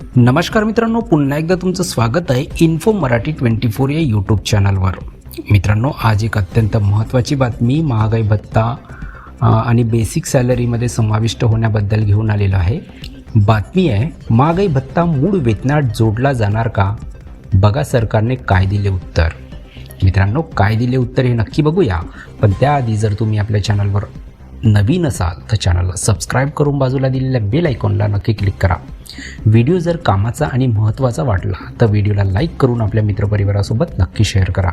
नमस्कार मित्रांनो पुन्हा एकदा तुमचं स्वागत आहे इन्फो मराठी ट्वेंटी फोर या यूट्यूब चॅनलवर मित्रांनो आज एक अत्यंत महत्त्वाची बातमी महागाई भत्ता आणि बेसिक सॅलरीमध्ये समाविष्ट होण्याबद्दल घेऊन आलेलो आहे. बातमी आहे महागाई भत्ता मूळ वेतनात जोडला जाणार का? बघा सरकारने काय दिले उत्तर. मित्रांनो काय दिले उत्तर हे नक्की बघूया. पण त्याआधी जर तुम्ही आपल्या चॅनलवर नवीन असाल तर चॅनलला सबस्क्राईब करून बाजूला दिलेल्या बेल आयकॉनला नक्की क्लिक करा. व्हिडिओ जर कामाचा आणि महत्त्वाचा वाटला तर व्हिडिओला लाईक करून आपल्या मित्रपरिवारासोबत नक्की शेअर करा.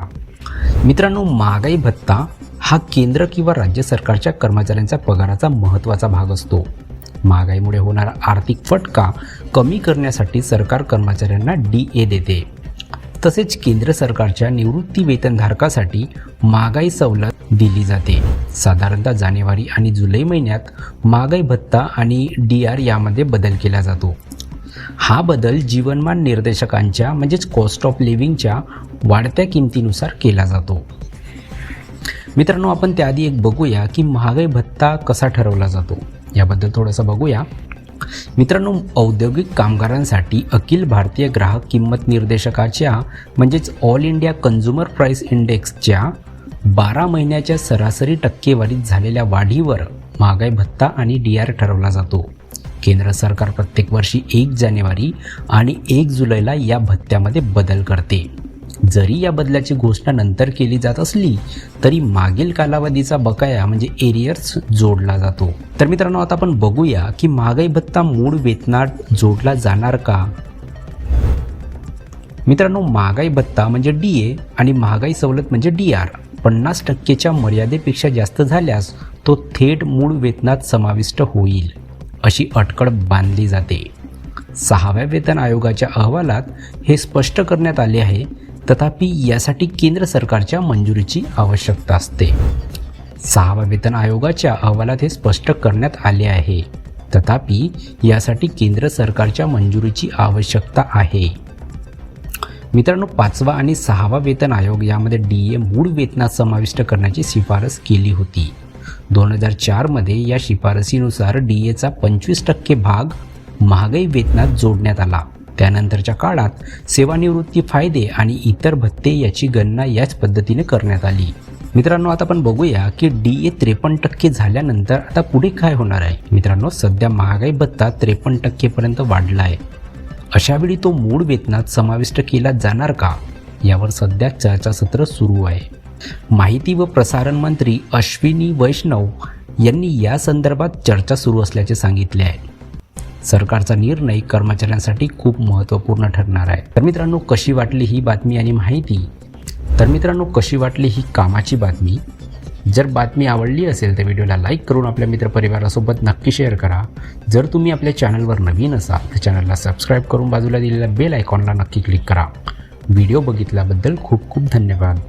मित्रांनो महागाई भत्ता हा केंद्र किंवा राज्य सरकारच्या कर्मचाऱ्यांचा पगाराचा महत्त्वाचा भाग असतो. महागाईमुळे होणारा आर्थिक फटका कमी करण्यासाठी सरकार कर्मचाऱ्यांना डी ए देते. तसेच केंद्र सरकारच्या निवृत्ती वेतनधारकासाठी महागाई सवलत दिली जाते. साधारणतः जानेवारी आणि जुलै महिन्यात महागाई भत्ता आणि डी आर यामध्ये बदल केला जातो. हा बदल जीवनमान निर्देशकांच्या म्हणजेच कॉस्ट ऑफ लिव्हिंगच्या वाढत्या किमतीनुसार केला जातो. मित्रांनो आपण त्याआधी एक बघूया की महागाई भत्ता कसा ठरवला जातो. याबद्दल थोडंसं बघूया. मित्रांनो औद्योगिक कामगारांसाठी अखिल भारतीय ग्राहक किंमत निर्देशकाच्या म्हणजेच ऑल इंडिया कन्झ्युमर प्राईस इंडेक्सच्या बारा महिन्याच्या सरासरी टक्केवारीत झालेल्या वाढीवर महागाई भत्ता आणि डी आर ठरवला जातो. केंद्र सरकार प्रत्येक वर्षी एक जानेवारी आणि एक जुलैला या भत्त्यामध्ये बदल करते. जरी या बदलाची घोषणा नंतर केली जात असली तरी मागील कालावधीचा बकाया म्हणजे एरियर्स जोडला जातो. तर मित्रांनो आता आपण बघूया की महागाई भत्ता मूळ वेतनात जोडला जाणार का? मित्रांनो महागाई भत्ता म्हणजे डी ए आणि महागाई सवलत म्हणजे डी आर. पन्नास टक्केच्या मर्यादेपेक्षा जास्त झाल्यास तो थेट मूळ वेतनात समाविष्ट होईल. अशी अटकळ बांधली जाते. सहाव्या वेतन आयोगाच्या अहवालात हे स्पष्ट करण्यात आले आहे तथापि यासाठी केंद्र सरकारच्या मंजुरीची आवश्यकता असते. सहाव्या वेतन आयोगाच्या अहवालात हे स्पष्ट करण्यात आले आहे तथापि यासाठी केंद्र सरकारच्या मंजुरीची आवश्यकता आहे. मित्रांनो पाचवा आणि सहावा वेतन आयोग यामध्ये डी ए मूळ वेतनात समाविष्ट करण्याची शिफारस केली होती. दोन हजार चारमध्ये या शिफारसीनुसार डी एचा पंचवीस टक्के भाग महागाई वेतनात जोडण्यात आला. त्यानंतरच्या काळात सेवानिवृत्ती फायदे आणि इतर भत्ते याची गणना याच पद्धतीने करण्यात आली. मित्रांनो आता आपण बघूया की डी ए त्रेपन्न टक्के झाल्यानंतर आता पुढे काय होणार आहे? मित्रांनो सध्या महागाई भत्ता त्रेपन्न टक्केपर्यंत वाढला आहे. अशावेळी तो मूळ वेतनात समाविष्ट केला जाणार का? यावर सध्या चर्चासत्र सुरू आहे. माहिती व प्रसारण मंत्री अश्विनी वैष्णव यांनी या संदर्भात चर्चा सुरू असल्याचे सांगितले आहे. सरकारचा निर्णय कर्मचाऱ्यांसाठी खूप महत्त्वपूर्ण ठरणार आहे. तर मित्रांनो कशी वाटली ही बातमी आणि माहिती? तर मित्रांनो कशी वाटली ही कामाची बातमी? जर बातमी आवडली असेल तर व्हिडिओला लाईक करून आपल्या मित्रपरिवारासोबत नक्की शेअर करा. जर तुम्ही आपल्या चॅनलवर नवीन असाल तर चॅनलला सबस्क्राईब करून बाजूला दिलेल्या बेल आयकॉनला नक्की क्लिक करा. व्हिडिओ बघितल्याबद्दल खूप खूप धन्यवाद.